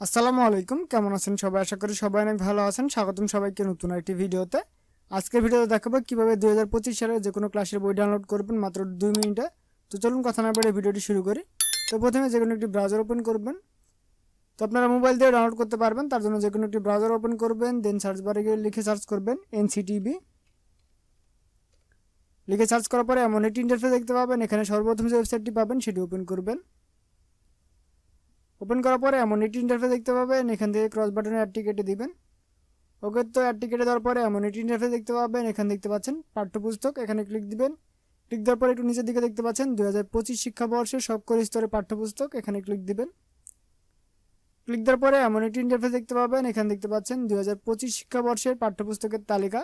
আসসালামু আলাইকুম, কেমন আছেন সবাই? আশা করি সবাই অনেক ভালো আছেন। স্বাগতম সবাইকে নতুন একটি ভিডিওতে। আজকের ভিডিওতে দেখাবো কীভাবে দুই হাজার পঁচিশ সালে যে কোনো ক্লাসের বই ডাউনলোড করবেন মাত্র দুই মিনিটে। তো চলুন কথা না বেড়ে ভিডিওটি শুরু করি। তো প্রথমে যে কোনো একটি ব্রাউজার ওপেন করবেন। তো আপনারা মোবাইল দিয়ে ডাউনলোড করতে পারবেন। তার জন্য যে কোনো একটি ব্রাউজার ওপেন করবেন দেন সার্চ বারে গিয়ে লিখে সার্চ করবেন এনসিটিভি লিখে সার্চ করার পরে এমন একটি ইন্টারফেস দেখতে পাবেন। এখানে সর্বপ্রথম যে ওয়েবসাইটটি পাবেন, সেটি ওপেন করবেন। ওপেন করার পরে এমন একটি ইন্টারফেস দেখতে পাবেন। এখান থেকে ক্রস বাটনে অ্যাডটি কেটে দিবেন। ওকে, তো অ্যাডটি কেটে দেওয়ার পরে এমন একটি ইন্টারফেস দেখতে পাবেন। এখানে দেখতে পাচ্ছেন পাঠ্যপুস্তক। এখানে ক্লিক দিবেন। ক্লিক দেওয়ার পরে একটু নিচের দিকে দেখতে পাচ্ছেন দু হাজার পঁচিশ শিক্ষাবর্ষের সকল স্তরের পাঠ্যপুস্তক। এখানে ক্লিক দিবেন। ক্লিক দেওয়ার পরে এমন একটি ইন্টারফেস দেখতে পাবেন। এখানে দেখতে পাচ্ছেন দু হাজার পঁচিশ শিক্ষাবর্ষের পাঠ্যপুস্তকের তালিকা।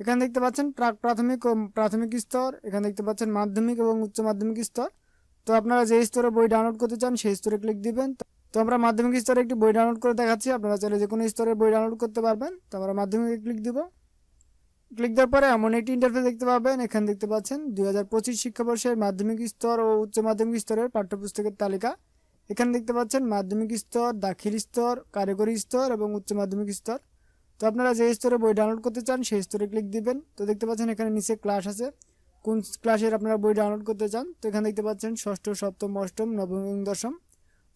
এখানে দেখতে পাচ্ছেন প্রাক প্রাথমিক ও প্রাথমিক স্তর। এখানে দেখতে পাচ্ছেন মাধ্যমিক এবং উচ্চ মাধ্যমিক স্তর। তো আপনারা যে স্তরে বই ডাউনলোড করতে চান, সেই স্তরে ক্লিক দিবেন। তো আমরা মাধ্যমিক স্তরে একটি বই ডাউনলোড করে দেখাচ্ছি। আপনারা চাইলে যে কোনো স্তরের বই ডাউনলোড করতে পারবেন। তো আমরা মাধ্যমিকে ক্লিক দিব। ক্লিক দেওয়ার পরে এমন একটি ইন্টারফেস দেখতে পাবেন। এখানে দেখতে পাচ্ছেন দুই হাজার পঁচিশ শিক্ষাবর্ষের মাধ্যমিক স্তর ও উচ্চ মাধ্যমিক স্তরের পাঠ্যপুস্তকের তালিকা। এখানে দেখতে পাচ্ছেন মাধ্যমিক স্তর, দাখিল স্তর, কারিগরি স্তর এবং উচ্চ মাধ্যমিক স্তর। তো আপনারা যে স্তরে বই ডাউনলোড করতে চান, সেই স্তরে ক্লিক দিবেন। তো দেখতে পাচ্ছেন এখানে নিচে ক্লাস আছে। কোন ক্লাসের আপনারা বই ডাউনলোড করতে চান, তো এখানে দেখতে পাচ্ছেন ষষ্ঠ, সপ্তম, অষ্টম, নবম এবং দশম।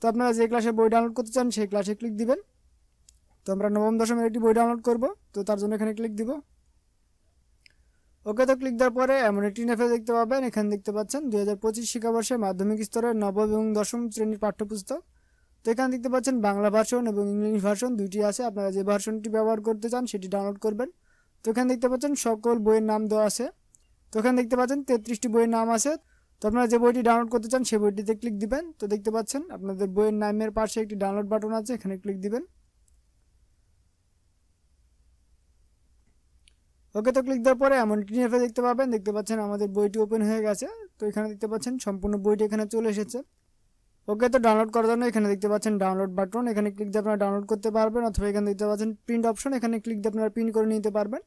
তো আপনারা যে ক্লাসে বই ডাউনলোড করতে চান, সেই ক্লাসে ক্লিক দিবেন। তো আমরা নবম, দশমের একটি বই ডাউনলোড করব, তো তার জন্য এখানে ক্লিক দিব। ওকে তো ক্লিক দেওয়ার পরে এমন একটি নেফে দেখতে পাবেন। এখানে দেখতে পাচ্ছেন দুই হাজার পঁচিশ শিক্ষাবর্ষে মাধ্যমিক স্তরের নবম এবং দশম শ্রেণির পাঠ্যপুস্তক। তো এখানে দেখতে পাচ্ছেন বাংলা ভার্সন এবং ইংলিশ ভার্সন দুইটি আছে। আপনারা যে ভার্সনটি ব্যবহার করতে চান, সেটি ডাউনলোড করবেন। তো এখানে দেখতে পাচ্ছেন সকল বইয়ের নাম দেওয়া আছে। তো এখানে দেখতে পাচ্ছেন তেত্রিশটি বইয়ের নাম আছে। তো আপনারা যে বইটি ডাউনলোড করতে চান সেই বইটিতে ক্লিক দিবেন। তো দেখতে পাচ্ছেন আপনাদের বইয়ের নামের পাশে একটি ডাউনলোড বাটন আছে, এখানে ক্লিক দিবেন। ওকে তো ক্লিক দেওয়ার পরে এমন ইন্টারফেস দেখতে পাবেন। দেখতে পাচ্ছেন আমাদের বইটি ওপেন হয়ে গেছে। তো এখানে দেখতে পাচ্ছেন সম্পূর্ণ বইটি এখানে চলে এসেছে। ওকে তো ডাউনলোড করার জন্য এখানে দেখতে পাচ্ছেন ডাউনলোড বাটন এখানে ক্লিক দিয়ে আপনারা ডাউনলোড করতে পারবেন, অথবা এখানে দেখতে পাচ্ছেন প্রিন্ট অপশন এখানে ক্লিক দিয়ে আপনারা প্রিন্ট করে নিতে পারবেন।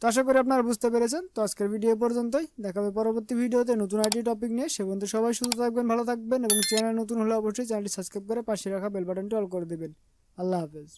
তো আশা করি আপনারা বুঝতে পেরেছেন। তো আজকের ভিডিও পর্যন্তই। দেখা হবে পরবর্তী ভিডিওতে নতুন আইটি টপিক নিয়ে। সে পর্যন্ত সবাই সুস্থ থাকবেন, ভালো থাকবেন এবং চ্যানেল নতুন হলে অবশ্যই চ্যানেলটি সাবস্ক্রাইব করে পাশে রাখা বেল বাটনটি অল করে দেবেন। আল্লাহ হাফেজ।